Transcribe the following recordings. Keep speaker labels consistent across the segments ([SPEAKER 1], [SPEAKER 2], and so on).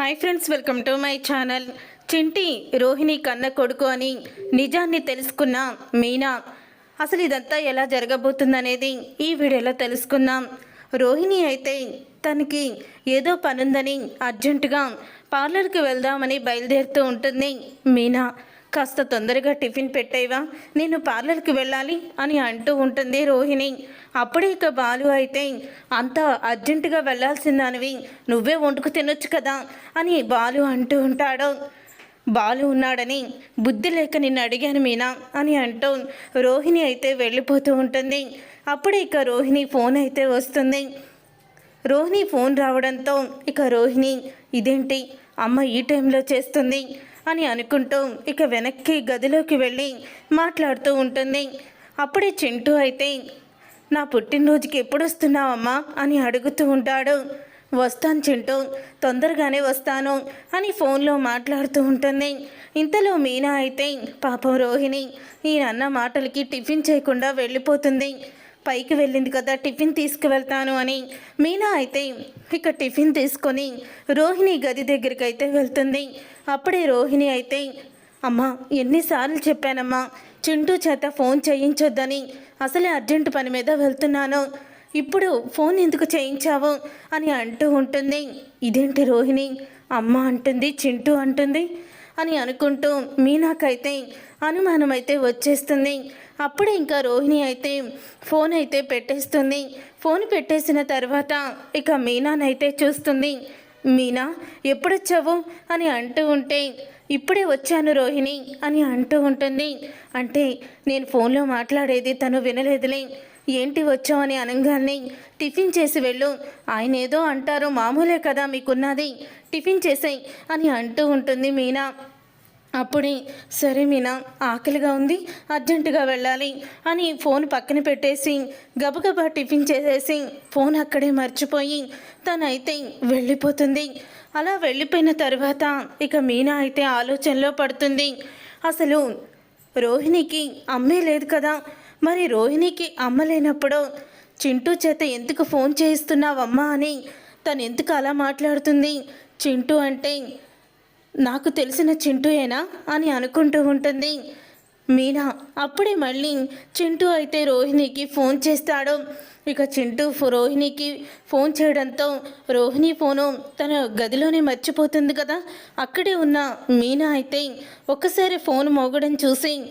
[SPEAKER 1] Hi friends welcome to my channel Chinti Rohini కన్న కొడుకు అని నిజాన్ని తెలుసుకున్న మీనా. అసలు ఇదంతా ఎలా జరగబోతుందనేది ఈ వీడియోలో తెలుసుకుందాం. రోహిణి అయితే తనకి ఏదో పనుందని అర్జెంటుగా పార్లర్కి వెళ్దామని బయలుదేరుతూ ఉంటుంది మీనా. కాస్త తొందరగా టిఫిన్ పెట్టేవా? నేను పార్లర్కి వెళ్ళాలి అని అంటూ ఉంటుంది రోహిణి. అప్పుడే ఇక బాలు అయితే అంత అర్జెంటుగా వెళ్ళాల్సిందానివి. నువ్వే వండుకు తినొచ్చు కదా అని బాలు అంటూ ఉంటాడు. బాలు ఉన్నాడని బుద్ధి లేక నిన్ను అడిగాను మీనా అని అంటూ రోహిణి అయితే వెళ్ళిపోతూ ఉంటుంది. అప్పుడే ఇక రోహిణి ఫోన్ అయితే వస్తుంది. రోహిణి ఫోన్ రావడంతో ఇక రోహిణి ఇదేంటి? అమ్మ ఈ టైంలో చేస్తుంది. అని అనుకుంటూ ఇక వెనక్కి గదిలోకి వెళ్ళి మాట్లాడుతూ ఉంటుంది. అప్పుడే చింటూ అయితే నా పుట్టినరోజుకి ఎప్పుడు వస్తున్నావమ్మా? అని అడుగుతూ ఉంటాడు. వస్తాను చింటూ తొందరగానే వస్తాను అని ఫోన్లో మాట్లాడుతూ ఉంటుంది. ఇంతలో మీనా అయితే పాపం రోహిణి ఈ అన్న మాటలకి టిఫిన్ చేయకుండా వెళ్ళిపోతుంది. పైకి వెళ్ళింది కదా టిఫిన్ తీసుకువెళ్తాను అని. మీనా అయితే ఇక టిఫిన్ తీసుకొని రోహిణి గది దగ్గరికి అయితే వెళ్తుంది. అప్పుడే రోహిణి అయితే అమ్మా ఎన్నిసార్లు చెప్పానమ్మా చింటూ చేత ఫోన్ చేయించొద్దని. అసలే అర్జెంటు పని మీద వెళ్తున్నాను. ఇప్పుడు ఫోన్ ఎందుకు చేయించావు? అని అంటూ ఉంటుంది. ఇదేంటి రోహిణి? అమ్మ అంటుంది చింటూ అంటుంది. అని అనుకుంటూ మీనాకైతే అనుమానం అయితే వచ్చేస్తుంది. అప్పుడే ఇంకా రోహిణి అయితే ఫోన్ అయితే పెట్టేస్తుంది. ఫోన్ పెట్టేసిన తర్వాత ఇక మీనానైతే చూస్తుంది. మీనా ఎప్పుడొచ్చావు? అని అంటూ ఉంటే ఇప్పుడే వచ్చాను రోహిణి అని అంటూ ఉంటుంది. అంటే నేను ఫోన్లో మాట్లాడేది తను వినలేదులే. ఏంటి వచ్చావు? అని అనగానే టిఫిన్ చేసి వెళ్ళు. ఆయన ఏదో అంటారు మామూలే కదా మీకున్నది. టిఫిన్ చేసాయి అని అంటూ ఉంటుంది మీనా. అప్పుడే సరే మీనా ఆకలిగా ఉంది అర్జెంటుగా వెళ్ళాలి అని ఫోన్ పక్కన పెట్టేసి గబగబా టిఫిన్ చేసేసి ఫోన్ అక్కడే మర్చిపోయి తనైతే వెళ్ళిపోతుంది. అలా వెళ్ళిపోయిన తర్వాత ఇక మీనా అయితే ఆలోచనలో పడుతుంది. అసలు రోహిణికి అమ్మే లేదు కదా. మరి రోహిణికి అమ్మ లేనప్పుడు చింటూ చేత ఎందుకు ఫోన్ చేయిస్తున్నావమ్మా అని తను ఎందుకు అలా మాట్లాడుతుంది? చింటూ అంటే నాకు తెలిసిన చింటూయేనా అని అనుకుంటూ ఉంటుంది. మీనా అప్పుడే మళ్ళీ చింటూ అయితే రోహిణికి ఫోన్ చేస్తాడు. ఇక చింటూ ఫో- రోహిణికి ఫోన్ చేయడంతో రోహిణి ఫోను తన గదిలోనే మర్చిపోతుంది కదా. అక్కడే ఉన్న మీనా అయితే ఒక్కసారి ఫోన్ మోగడం చూసి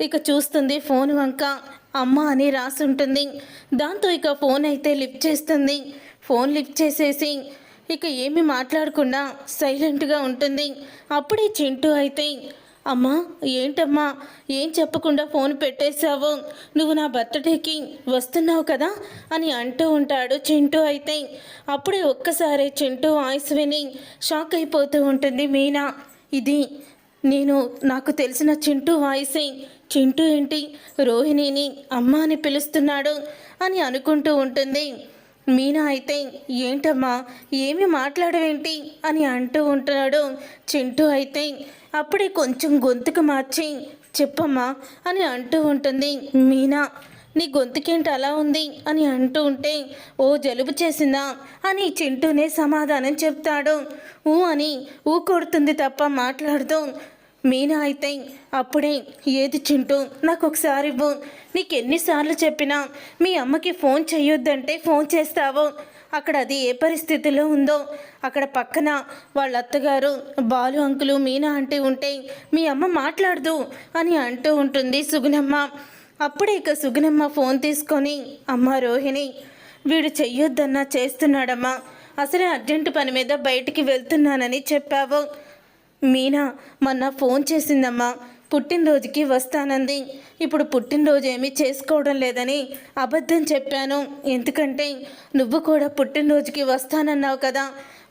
[SPEAKER 1] ఇక చూస్తుంది ఫోన్ వంక అమ్మ అని రాసి ఉంటుంది దాంతో ఇక ఫోన్ అయితే లిఫ్ట్ చేస్తుంది. ఫోన్ లిఫ్ట్ చేసేసి ఇక ఏమి మాట్లాడకుండా సైలెంట్గా ఉంటుంది. అప్పుడే చింటూ అయితే అమ్మా ఏంటమ్మా? ఏం చెప్పకుండా ఫోన్ పెట్టేశావు? నువ్వు నా బర్త్డేకి వస్తున్నావు కదా? అని అంటూ ఉంటాడు చింటూ అయితే. అప్పుడే ఒక్కసారి చింటూ వాయిస్ విని షాక్ అయిపోతూ ఉంటుంది. మీనా ఇది నేను నాకు తెలిసిన చింటూ వాయిసే. చింటూ ఏంటి? రోహిణిని అమ్మ అని పిలుస్తున్నాడు అని అనుకుంటూ ఉంటుంది. మీనా అయితే ఏంటమ్మా ఏమి మాట్లాడవేంటి? అని అంటూ ఉంటున్నాడు. చింటూ అయితే అప్పుడే కొంచెం గొంతుకు మార్చి చెప్పమ్మా అని అంటూ ఉంటుంది. మీనా నీ గొంతుకేంటి అలా ఉంది? అని అంటూ ఉంటే ఓ జలుబు చేసిందా? అని చింటూనే సమాధానం చెప్తాడు. ఊ అని ఊ కొడుతుంది తప్ప మాట్లాడుతూ మీనా అయితే అప్పుడే ఏది చింటూ నాకు ఒకసారి ఇవ్వు. నీకు ఎన్నిసార్లు చెప్పినా మీ అమ్మకి ఫోన్ చేయొద్దంటే ఫోన్ చేస్తావు. అక్కడ అది ఏ పరిస్థితిలో ఉందో అక్కడ పక్కన వాళ్ళ అత్తగారు బాలు అంకులు మీనా అంటే ఉంటే మీ అమ్మ మాట్లాడదు అని అంటూ ఉంటుంది సుగుణమ్మ. అప్పుడే ఇక సుగుణమ్మ ఫోన్ తీసుకొని అమ్మ రోహిణి వీడు చెయ్యొద్దన్నా చేస్తున్నాడమ్మా. అసలే అర్జెంటు పని మీద బయటికి వెళ్తున్నానని చెప్పావు. మీనా మొన్న ఫోన్ చేసిందమ్మా. పుట్టినరోజుకి వస్తానంది. ఇప్పుడు పుట్టినరోజు ఏమీ చేసుకోవడం లేదని అబద్ధం చెప్పాను. ఎందుకంటే నువ్వు కూడా పుట్టినరోజుకి వస్తానన్నావు కదా.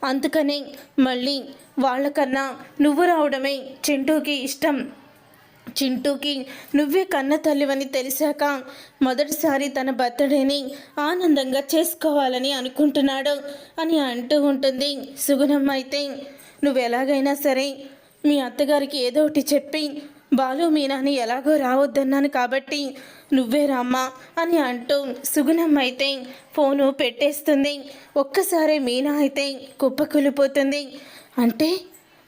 [SPEAKER 1] అందుకని మళ్ళీ వాళ్ళకన్నా నువ్వు రావడమే చింటూకి ఇష్టం. చింటూకి నువ్వే కన్న తల్లివని తెలిసాక మొదటిసారి తన బర్త్డేని ఆనందంగా చేసుకోవాలని అనుకుంటున్నాడు అని అంటూ ఉంటుంది సుగుణమ్మ అయితే. నువ్వు ఎలాగైనా సరే మీ అత్తగారికి ఏదో ఒకటి చెప్పి బాలు మీనాని ఎలాగో రావద్దన్నాను కాబట్టి నువ్వే రామ్మా అని అంటూ సుగుణం అయితే ఫోను పెట్టేస్తుంది. ఒక్కసారి మీనా అయితే కుప్పకూలిపోతుంది. అంటే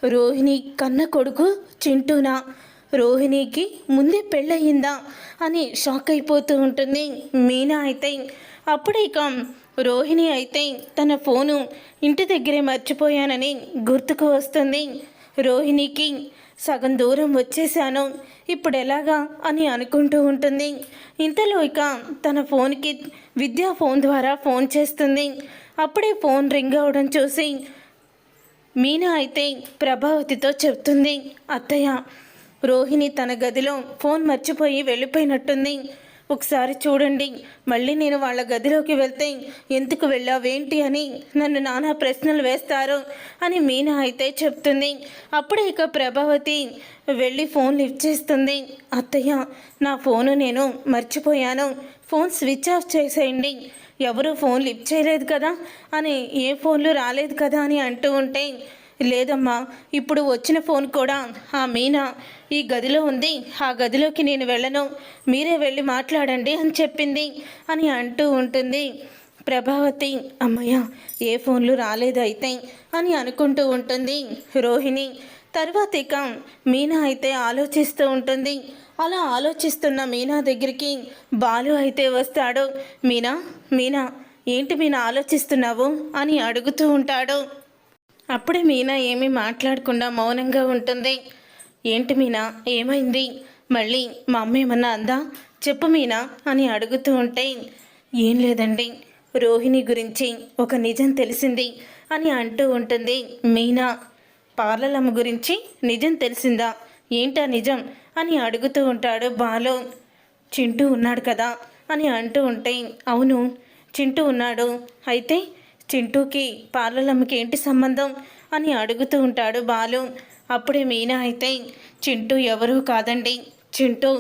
[SPEAKER 1] రోహిణి కన్న కొడుకు చింటూనా? రోహిణికి ముందే పెళ్ళయిందా? అని షాక్ అయిపోతూ ఉంటుంది మీనా అయితే. అప్పుడే ఇక రోహిణి అయితే తన ఫోను ఇంటి దగ్గరే మర్చిపోయానని గుర్తుకు వస్తుంది. రోహిణికి సగం దూరం వచ్చేసాను ఇప్పుడు ఎలాగా అని అనుకుంటూ ఉంటుంది. ఇంతలో ఇక తన ఫోన్కి విద్యా ఫోన్ ద్వారా ఫోన్ చేస్తుంది. అప్పుడే ఫోన్ రింగ్ అవడం చూసి మీనా అయితే ప్రభావతితో చెప్తుంది. అత్తయ్య రోహిణి తన గదిలో ఫోన్ మర్చిపోయి వెళ్ళిపోయినట్టుంది. ఒకసారి చూడండి. మళ్ళీ నేను వాళ్ళ గదిలోకి వెళ్తే ఎందుకు వెళ్ళావేంటి అని నన్ను నానా ప్రశ్నలు వేస్తారు అని మీనా అయితే చెప్తుంది. అప్పుడే ఇక ప్రభావతి వెళ్ళి ఫోన్ లిఫ్ట్ చేస్తుంది. అత్తయ్య నా ఫోను నేను మర్చిపోయాను. ఫోన్ స్విచ్ ఆఫ్ చేసేయండి. ఎవరు ఫోన్ లిఫ్ట్ చేయలేదు కదా అని ఏ ఫోన్లు రాలేదు కదా అని అంటూ ఉంటే లేదమ్మా ఇప్పుడు వచ్చిన ఫోన్ కూడా ఆ మీనా ఈ గదిలో ఉంది ఆ గదిలోకి నేను వెళ్ళను మీరే వెళ్ళి మాట్లాడండి అని చెప్పింది అని అంటూ ఉంటుంది. ప్రభావతి అమ్మయ్య ఏ ఫోన్లు రాలేదు అయితే అని అనుకుంటూ ఉంటుంది రోహిణి. తర్వాత ఇక మీనా అయితే ఆలోచిస్తూ ఉంటుంది. అలా ఆలోచిస్తున్న మీనా దగ్గరికి బాలు అయితే వస్తాడు. మీనా మీనా ఏంటి మీనా ఆలోచిస్తున్నావు? అని అడుగుతూ ఉంటాడు. అప్పుడే మీనా ఏమీ మాట్లాడకుండా మౌనంగా ఉంటుంది. ఏంటి మీనా? ఏమైంది? మళ్ళీ మా అమ్మ ఏమన్నా అందా? చెప్పు మీనా అని అడుగుతూ ఉంటే ఏం లేదండి. రోహిణి గురించి ఒక నిజం తెలిసింది అని అంటూ ఉంటుంది మీనా. పార్లలమ్మ గురించి నిజం తెలిసిందా? ఏంటా నిజం? అని అడుగుతూ ఉంటాడు బాలు. చింటూ ఉన్నాడు కదా అని అంటూ ఉంటే అవును చింటూ ఉన్నాడు. అయితే చింటూకి పార్లలమ్మకి ఏంటి సంబంధం అని అడుగుతూ ఉంటాడు బాలు. అప్పుడే మీనా అయితే చింటూ ఎవరూ కాదండి. చింటూ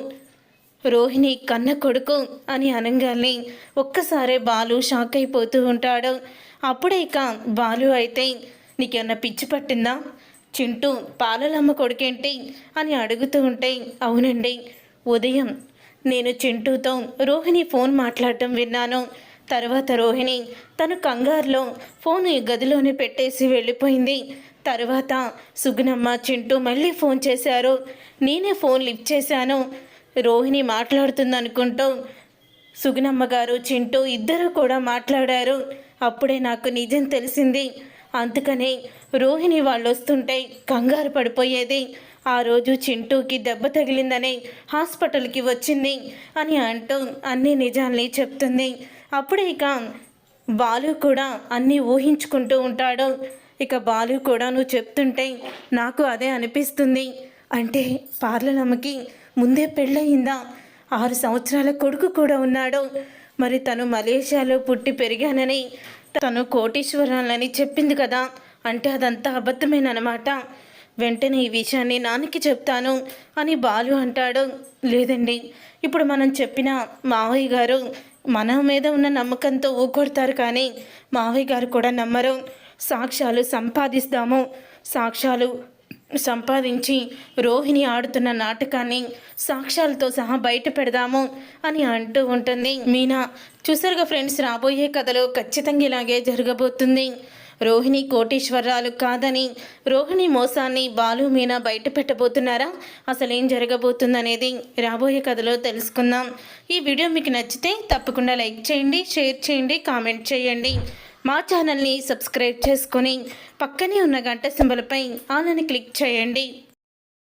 [SPEAKER 1] రోహిణి కన్న కొడుకు అని అనగానే ఒక్కసారే బాలు షాక్ అయిపోతూ ఉంటాడు. అప్పుడే ఇక బాలు అయితే నీకేమన్నా పిచ్చి పట్టిందా? చింటూ పాలలమ్మ కొడుకేంటి? అని అడుగుతూ ఉంటే అవునండి. ఉదయం నేను చింటూతో రోహిణి ఫోన్ మాట్లాడటం విన్నాను. తర్వాత రోహిణి తను కంగారులో ఫోన్ ఈ గదిలోనే పెట్టేసి వెళ్ళిపోయింది. తర్వాత సుగుణమ్మ చింటూ మళ్ళీ ఫోన్ చేశారు. నేనే ఫోన్ లిఫ్ట్ చేశాను. రోహిణి మాట్లాడుతుందనుకుంటూ సుగుణమ్మ గారు చింటూ ఇద్దరు కూడా మాట్లాడారు. అప్పుడే నాకు నిజం తెలిసింది. అందుకనే రోహిణి వాళ్ళు వస్తుంటే కంగారు పడిపోయేది. ఆ రోజు చింటూకి దెబ్బ తగిలిందని హాస్పిటల్కి వచ్చింది అని అంటూ అన్ని నిజాల్ని చెప్తుంది. అప్పుడే ఇక బాలు కూడా అన్నీ ఊహించుకుంటూ ఉంటాడు. ఇక బాలు కూడా నువ్వు చెప్తుంటే నాకు అదే అనిపిస్తుంది. అంటే పార్లనమ్మకి ముందే పెళ్ళయిందా? ఆరు సంవత్సరాల కొడుకు కూడా ఉన్నాడు. మరి తను మలేషియాలో పుట్టి పెరిగానని తను కోటీశ్వరాలని చెప్పింది కదా. అంటే అదంతా అబద్ధమేనమాట వెంటనే ఈ విషయాన్ని నాన్నకి చెప్తాను అని బాలు అంటాడు. లేదండి ఇప్పుడు మనం చెప్పిన మావయ్య గారు మన మీద ఉన్న నమ్మకంతో ఊకొడతారు కానీ మావయ్య గారు కూడా నమ్మరు. సాక్ష్యాలు సంపాదిస్తాము. సాక్ష్యాలు సంపాదించి రోహిణి ఆడుతున్న నాటకాన్ని సాక్ష్యాలతో సహా బయట పెడదాము అని అంటూ ఉంటుంది. మీనా చూసారుగా ఫ్రెండ్స్ రాబోయే కథలో ఖచ్చితంగా ఇలాగే జరగబోతుంది. రోహిణి కోటీశ్వరరాలు కాదని రోహిణి మోసాన్ని బాలు మీనా బయట పెట్టబోతున్నారా అసలు ఏం జరగబోతుందనేది రాబోయే కథలో తెలుసుకుందాం. ఈ వీడియో మీకు నచ్చితే తప్పకుండా లైక్ చేయండి షేర్ చేయండి కామెంట్ చేయండి. మా ఛానల్ని సబ్స్క్రైబ్ చేసుకొని పక్కనే ఉన్న గంట సింబల్పై ఆలని క్లిక్ చేయండి.